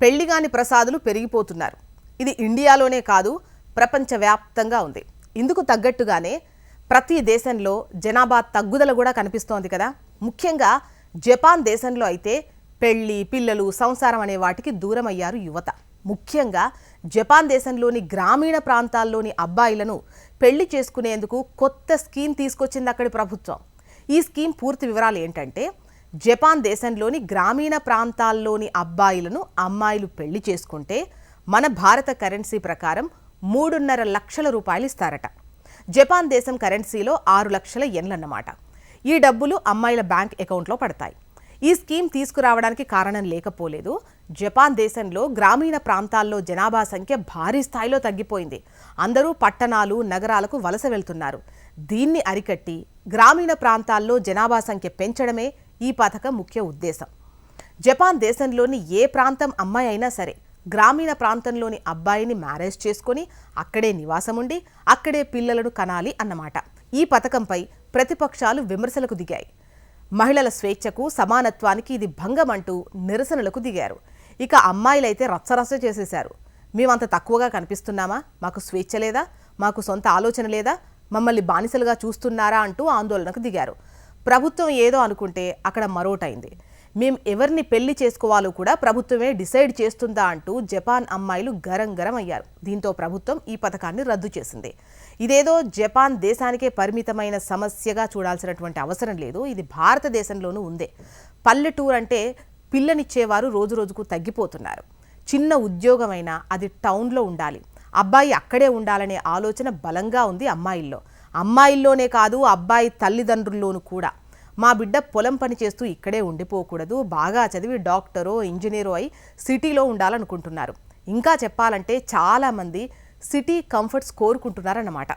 పెళ్ళిగాని ప్రసాదులు పెరిగిపోతున్నారు. ఇది ఇండియాలోనే కాదు ప్రపంచవ్యాప్తంగా ఉంది. ఇందుకు తగ్గట్టుగానే ప్రతి దేశంలో జనాభా తగ్గుదల కూడా కనిపిస్తోంది కదా. ముఖ్యంగా జపాన్ దేశంలో అయితే పెళ్ళి పిల్లలు సంసారం అనే వాటికి దూరం అయ్యారు యువత. ముఖ్యంగా జపాన్ దేశంలోని గ్రామీణ ప్రాంతాల్లోని అబ్బాయిలను పెళ్ళి చేసుకునేందుకు కొత్త స్కీమ్ తీసుకొచ్చింది అక్కడి ప్రభుత్వం. ఈ స్కీమ్ పూర్తి వివరాలు ఏంటంటే జపాన్ దేశంలోని గ్రామీణ ప్రాంతాల్లోని అబ్బాయిలను అమ్మాయిలు పెళ్ళి చేసుకుంటే మన భారత కరెన్సీ ప్రకారం మూడున్నర లక్షల రూపాయలు ఇస్తారట. జపాన్ దేశం కరెన్సీలో ఆరు లక్షల ఎన్లన్నమాట. ఈ డబ్బులు అమ్మాయిల బ్యాంక్ అకౌంట్లో పడతాయి. ఈ స్కీమ్ తీసుకురావడానికి కారణం లేకపోలేదు. జపాన్ దేశంలో గ్రామీణ ప్రాంతాల్లో జనాభా సంఖ్య భారీ స్థాయిలో తగ్గిపోయింది. అందరూ పట్టణాలు నగరాలకు వలస వెళ్తున్నారు. దీన్ని అరికట్టి గ్రామీణ ప్రాంతాల్లో జనాభా సంఖ్య పెంచడమే ఈ పథకం ముఖ్య ఉద్దేశం. జపాన్ దేశంలోని ఏ ప్రాంతం అమ్మాయి అయినా సరే గ్రామీణ ప్రాంతంలోని అబ్బాయిని మ్యారేజ్ చేసుకొని అక్కడే నివాసం ఉండి అక్కడే పిల్లలను కనాలి అన్నమాట. ఈ పథకంపై ప్రతిపక్షాలు విమర్శలకు దిగాయి. మహిళల స్వేచ్ఛకు సమానత్వానికి ఇది భంగం అంటూ నిరసనలకు దిగారు. ఇక అమ్మాయిలైతే రచ్చరచ్చ చేసేశారు. మేమంత తక్కువగా కనిపిస్తున్నామా? మాకు స్వేచ్ఛ లేదా? మాకు సొంత ఆలోచన లేదా? మమ్మల్ని బానిసలుగా చూస్తున్నారా? అంటూ ఆందోళనకు దిగారు. ప్రభుత్వం ఏదో అనుకుంటే అక్కడ మరోటైంది. మేము ఎవరిని పెళ్ళి చేసుకోవాలో కూడా ప్రభుత్వమే డిసైడ్ చేస్తుందా అంటూ జపాన్ అమ్మాయిలు గరం గరం అయ్యారు. దీంతో ప్రభుత్వం ఈ పథకాన్ని రద్దు చేసింది. ఇదేదో జపాన్ దేశానికే పరిమితమైన సమస్యగా చూడాల్సినటువంటి అవసరం లేదు. ఇది భారతదేశంలోనూ ఉందే. పల్లెటూరు అంటే పిల్లనిచ్చేవారు రోజు రోజుకు తగ్గిపోతున్నారు. చిన్న ఉద్యోగమైనా అది టౌన్లో ఉండాలి. అబ్బాయి అక్కడే ఉండాలనే ఆలోచన బలంగా ఉంది అమ్మాయిల్లో. అమ్మాయిల్లోనే కాదు అబ్బాయి తల్లిదండ్రుల్లోనూ కూడా. మా బిడ్డ పొలం పని చేస్తూ ఇక్కడే ఉండిపోకూడదు. బాగా చదివి డాక్టరో ఇంజనీరో అయి సిటీలో ఉండాలనుకుంటున్నారు. ఇంకా చెప్పాలంటే చాలామంది సిటీ కంఫర్ట్స్ కోరుకుంటున్నారన్నమాట